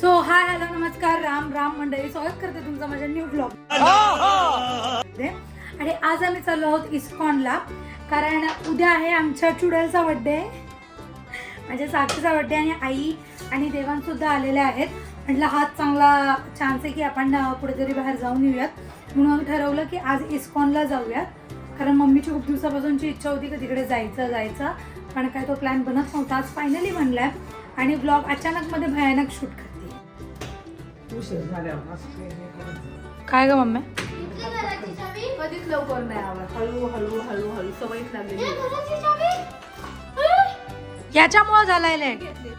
So hi hello नमस्कार राम राम मंडळी. स्वागत करते तुमचा माझ्या न्यू ब्लॉग आणि आज आम्ही चाललो आहोत इस्कॉनला कारण उद्या आहे आमच्या चुडलचा बड्डे माझ्या साक्षीचा बड्डे आणि आई आणि देवान सुद्धा आलेले आहेत. म्हटलं हाच चांगला चान्स आहे की आपण कुठेतरी बाहेर जाऊन येऊयात. म्हणून ठरवलं की आज इस्कॉनला जाऊयात. कारण मम्मीची खूप दिवसापासूनची इच्छा होती की तिकडे जायचं जायचं. पण काय तो प्लॅन बनत नव्हता. आज फायनली म्हणलाय आणि ब्लॉग अचानक मध्ये भयानक शूट उशीर झाल्यावर असं काही नाही करायचं. काय ग मम्मी? कधीच लवकर नाही आवडत. हळू हळू हळू हळू. सवयच लागलेली याच्यामुळे झालाय लेट हे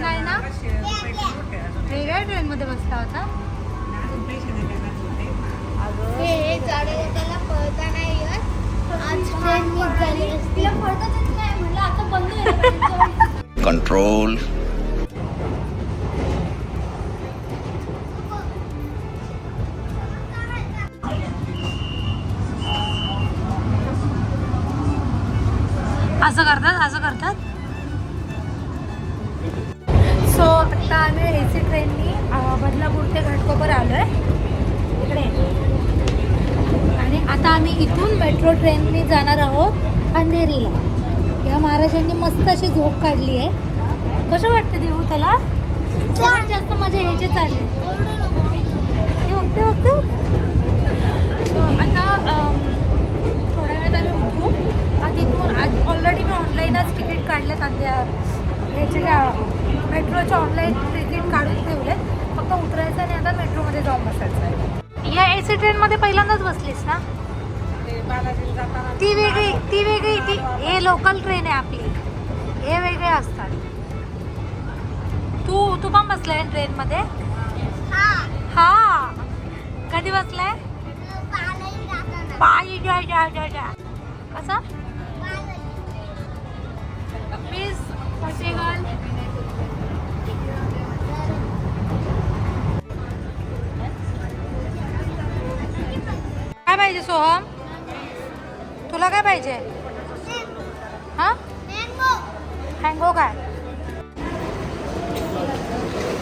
नाही ना? वेगळ्या ट्रेन मध्ये बसला होता. हे झाडं त्याला पळता नाही येत. आज ट्रेन मिस झाली तिला पळताच येत नाही. म्हणलं आता बंद झालं control. असं करतात असं करतात? सो आता आम्ही ए सी ट्रेननी बदलापूर ते घाटकोपर आलो आहे इकडे. आणि आता आम्ही इथून मेट्रो ट्रेननी जाणार आहोत अंधेरीला. या महाराजांनी मस्त अशी झोप काढली आहे. कसं वाटतं देऊ त्याला? फार जास्त माझे यायचे चालले. हे बघते बघते. आता थोड्या वेळात आम्ही उठू. आज आज ऑलरेडी मी ऑनलाईनच तिकीट काढलेत अद्या ह्याचे मेट्रोचे ऑनलाईन तिकीट काढून ठेवले फक्त उतरायचं आणि आता मेट्रोमध्ये जाऊन बसायचं आहे. या ए सी ट्रेनमध्ये पहिल्यांदाच बसलीस ना? ते वेगळी ती वेगळी ती हे लोकल ट्रेन आहे आपली. हे वेगळे असतात. तू तू पण बसलाय ट्रेनमध्ये हा. कधी बसलाय? पायी जा जा जा जा. कसं प्लीज पटेगल काय पाहिजे सोहम? तुला काय पाहिजे? हा? हँगो काय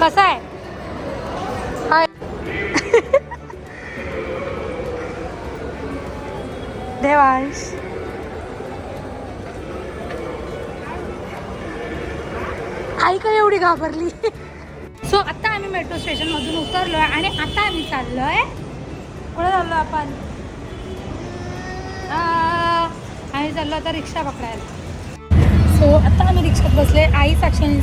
कसा आहे? देवांश आई का एवढी घाबरली? सो आता आम्ही मेट्रो स्टेशन मधून आहे आणि आता आम्ही चाललोय. कुठे चाललो आपण? आम्ही चाललो आता रिक्षा पकडायला. सो आता आम्ही रिक्षात बसले आई साक्षणी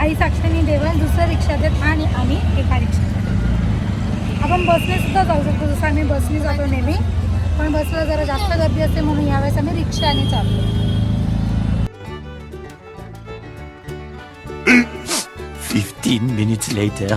आई साक्षणी देवन दुसऱ्या रिक्षात आहेत आणि आम्ही एका रिक्षात आपण बसने सुद्धा जाऊ शकतो. जसं आम्ही बसने जातो नेहमी पण बसला जरा जास्त गर्दी असते म्हणून यावेळेस आम्ही रिक्षाने चाललो 15 minutes later.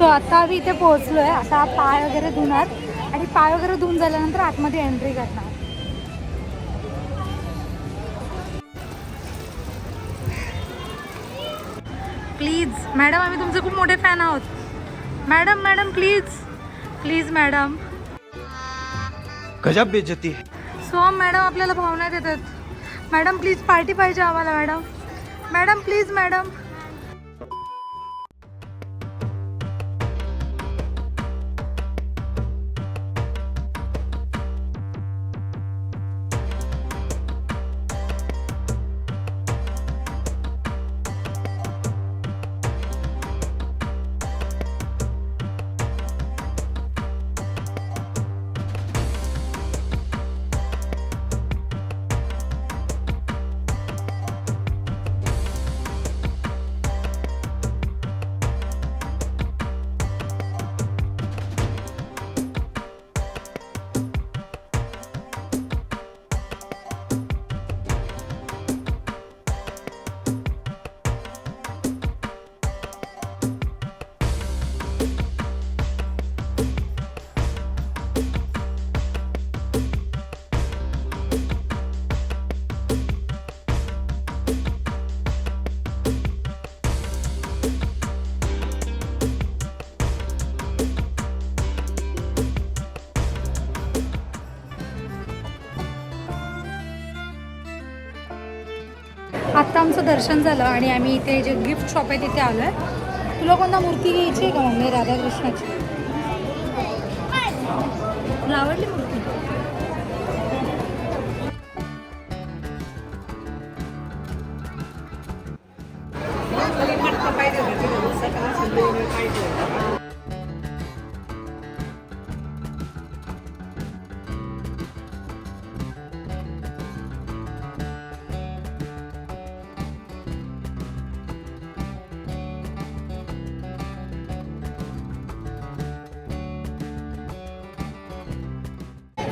तो आता आम्ही इथे पोहोचलोय. आता पाय वगैरे धुणार. आणि पाय वगैरे धुवून झाल्यानंतर आतमध्ये एंट्री करणार. प्लीज. मॅडम आम्ही तुमचे खूप मोठे फॅन आहोत. Madam madam please. Please madam. गजब है। सोहम मॅडम आपल्याला भावना देतात. मॅडम प्लीज पार्टी पाहिजे आम्हाला मॅडम. Madam please madam. आत्ता आमचं दर्शन झालं आणि आम्ही इथे जे गिफ्ट शॉप आहे तिथे आलो आहे तुला कोणता मूर्ती घ्यायची आहे का मम्मी? राधाकृष्णाची. तुला आवडली मूर्ती.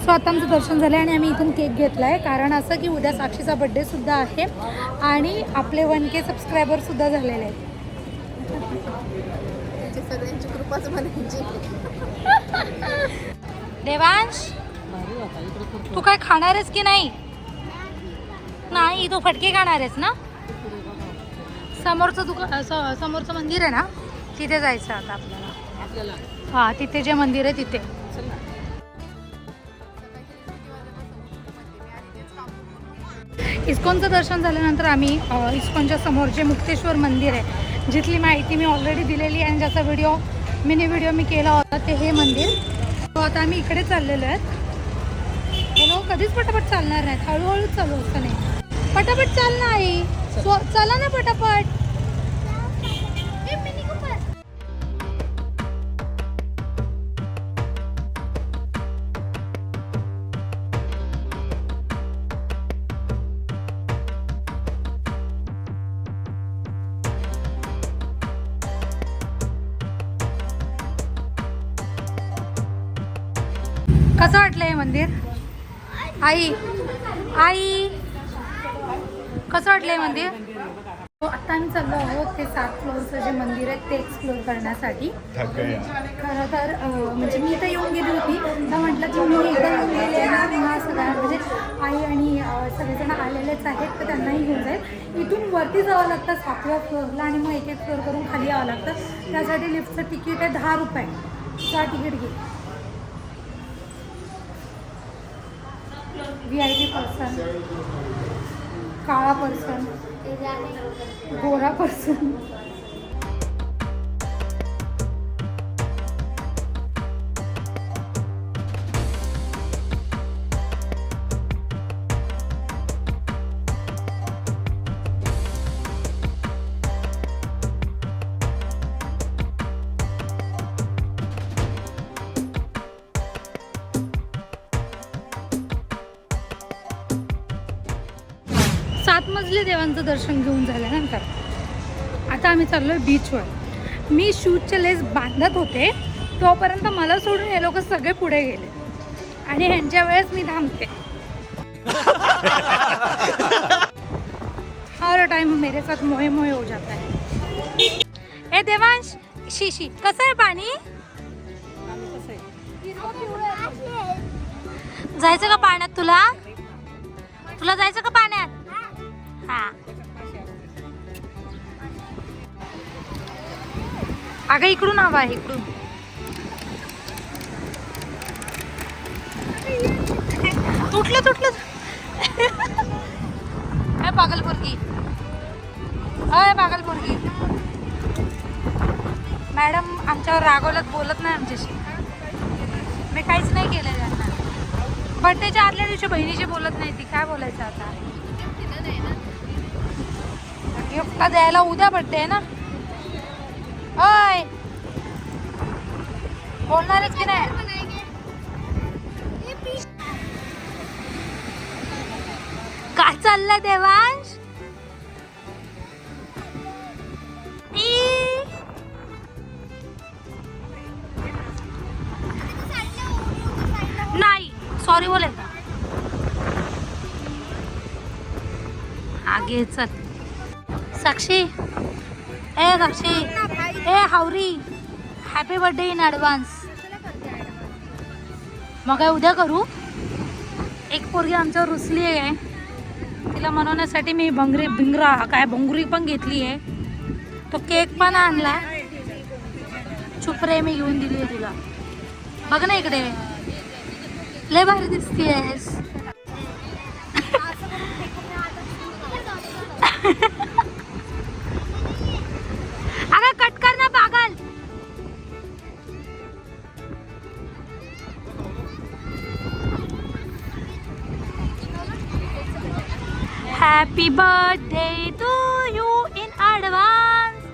सो आता आमचं दर्शन झालं आणि आम्ही इथून केक घेतला आहे कारण असं की उद्या साक्षीचा बड्डेसुद्धा आहे आणि आपले वन के सबस्क्रायबरसुद्धा झालेले आहेत. त्यांची सगळ्यांची कृपाच म्हणायची देवांश तू काय खाणार आहेस की नाही? नाही तू फटके खाणार आहेस ना? समोरचं दुकान स- समोरचं मंदिर आहे ना? तिथे जायचं आता आपल्याला. आपल्याला. हा तिथे जे मंदिर आहे तिथे. इस्कॉनचं दर्शन झाल्यानंतर आम्ही इस्कॉनच्या समोर जे मुक्तेश्वर मंदिर आहे जिथली माहिती मी ऑलरेडी दिलेली आहे आणि ज्याचा व्हिडिओ मिनी व्हिडिओ मी केला होता ते हे मंदिर. तो आता आम्ही इकडे चाललेलो आहेत हे लोक कधीच पटापट चालणार नाहीत. हळूहळू चालू असतं नाही. पटापट चाल ना आई. चला ना पटापट. मंदिर? आई आई. कसं वाटलं हे मंदिर? हो, आता आम्ही चाललो आहोत ते सात फ्लोअरचं जे मंदिर आहे ते एक्सप्लोर करण्यासाठी. खरं तर म्हणजे मी इथं येऊन गेली होती. तर म्हटलं की मी एकदा येऊन गेले ना सगळ्या म्हणजे आई आणि सगळेजण आलेलेच आहेत तर त्यांनाही घेऊन जाईल. इथून वरती जावं लागतं सातव्या फ्लोअरला आणि मग एक एक फ्लोअर करून खाली यावं लागतं. त्यासाठी लिफ्टचं तिकीट आहे दहा रुपये. दहा तिकीट घे. व्ही आय पी पर्सन काळा पर्सन गोरा पर्सन सात मजली देवांचं दर्शन घेऊन झाल्यानंतर आता आम्ही चाललोय बीचवर मी शूजचे लेस बांधत होते. तोपर्यंत मला सोडून हे लोक सगळे पुढे गेले. आणि ह्यांच्या वेळेस मी थांबते. हर टाइम मेरे साथ मोहे मोहे हो जाता है. ए देवांश शिशी कसं आहे पाणी? जायचं का पाण्यात तुला? तुला जायचं का अगं इकडून हवा आहे इकडून. तुटलं तुटलं. काय पागल पोरगी. अय पागल पोरगी. मॅडम आमच्यावर रागवलत बोलत नाही आमच्याशी. मी काहीच नाही केलं त्यांना. बर्थडेच्या आदल्या दिवशी बहिणीशी बोलत नाही ती. काय बोलायचं आता? का द्यायला उद्या बड्डे आहे ना? अय बोलणारच की नाही? काय चाललंय देवांश? नाही सॉरी बोले आगे चल. साक्षी. ए साक्षी. ए हावरी. हॅपी बर्थडे इन ॲडव्हान्स मग काय उद्या करू? एक पोरगी आमच्यावर रुसली आहे. तिला मनवण्यासाठी मी भंगरी भिंगरा काय भंगुरी पण घेतली आहे. तो केक पण आणला. चुपरे मी घेऊन दिली आहे तिला. बघ ना इकडे. लय भारी दिसतीयस. Happy birthday to you in advance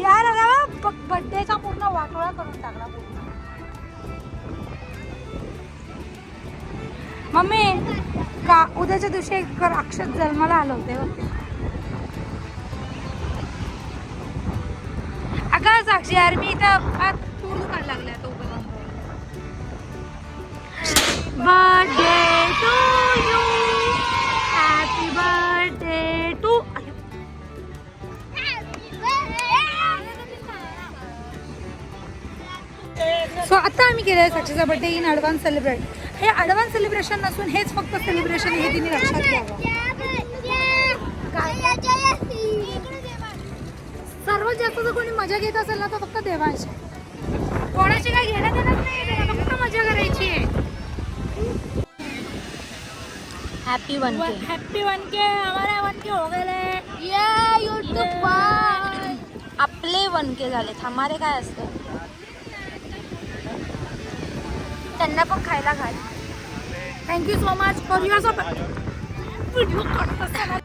यार अगं बर्थडेचा पूर्ण वाटोळा करून टाकला मम्मी का उद्याच्या दिवशी एक राक्षस जन्माला आलं होते अगं साक्षी यार मी इथं तूर दुकान लागले तो birthday to you happy birthday to so आता आम्ही केलं आहे साक्षीचा बर्थडे इन ॲडव्हान्स सेलिब्रेट हे ॲडव्हान्स सेलिब्रेशन नसून हेच फक्त सेलिब्रेशन हे तिने लक्षात घ्यावं. सर्वात जास्त जर कोणी मजा घेत असेल ना तर फक्त देवांश. कोणाची काही घेणं देणं नाही फक्त मजा करायची आहे. हॅपी वन हॅपी वन के हमारा वन के हो गेले. आपले वन के झालेत हमारे काय असतं? त्यांना पण खायला घाल. Thank you so much for your support video काढत असताना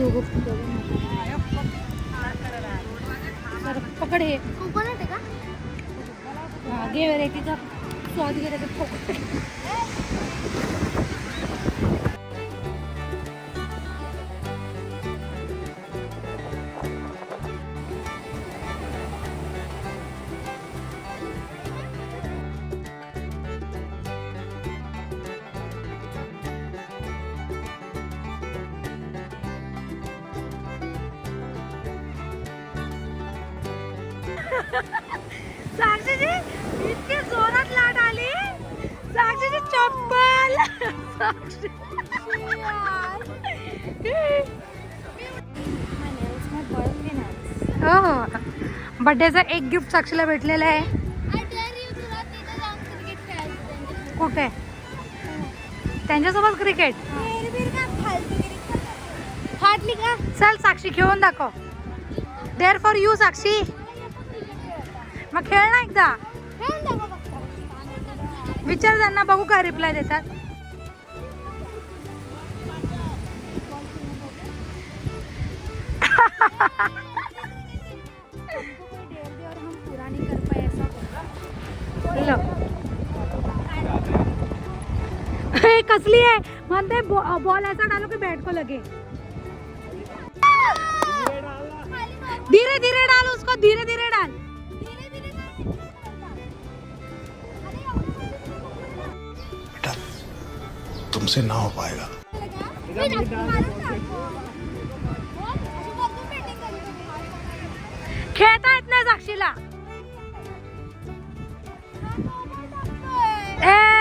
दोघं पण दोघं जरा पकड हे. हा, घे तिचा स्वाद घे रे साक्षीची इतकी जोरात लाट आली. साक्षीची चप्पल. साक्षी हो हो. बड्डेचं एक गिफ्ट साक्षीला भेटलेलं आहे. कुठे? त्यांच्यासोबत क्रिकेट फाटली का? चल साक्षी खेळून दाखव. There for you Sakshi. मग खेळ ना एकदा. विचार त्यांना बघू काय रिप्लाय देतात. हे कसली आहे? म्हणते बॉल ऐसा डालो की बैट को लगे. धीरे धीरे डाल उसको धीरे धीरे डाल. तुमसे ना हो पाएगा. खेळता येत नाही साक्षीला ए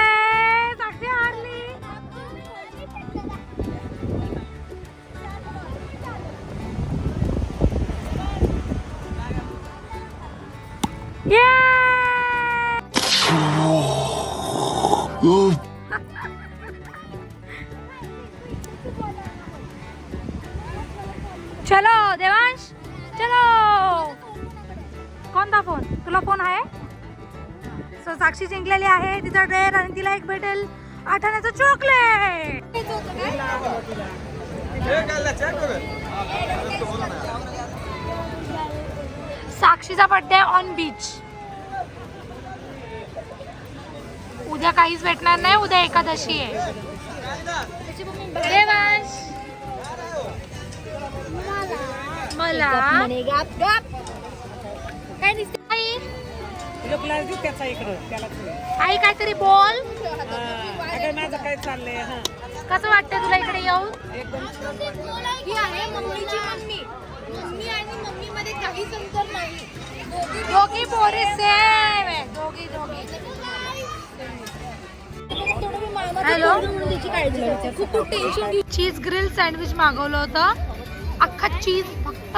साक्षी जिंकलेली आहे. तिचा ड्रेस आणि तिला एक भेटेल. आठाण्याचं चॉकलेट साक्षीचा बर्थडे ऑन बीच उद्या काहीच भेटणार नाही उद्या एकादशी आहे. मला. आई त्याचा इकडं त्याला काहीतरी बोल. अगं माझं काय चाललंय हा. कसं वाटतंय तुला इकडे येऊन? ही आहे मम्मीची मम्मी. मम्मी आणि मम्मी मध्ये काहीच अंतर नाही. दोघी पोरी सेम आहे दोघी दोघी. हॅलो खूप खूप टेन्शन चीज ग्रिल सँडविच मागवलं होतं. अख्खा चीज फक्त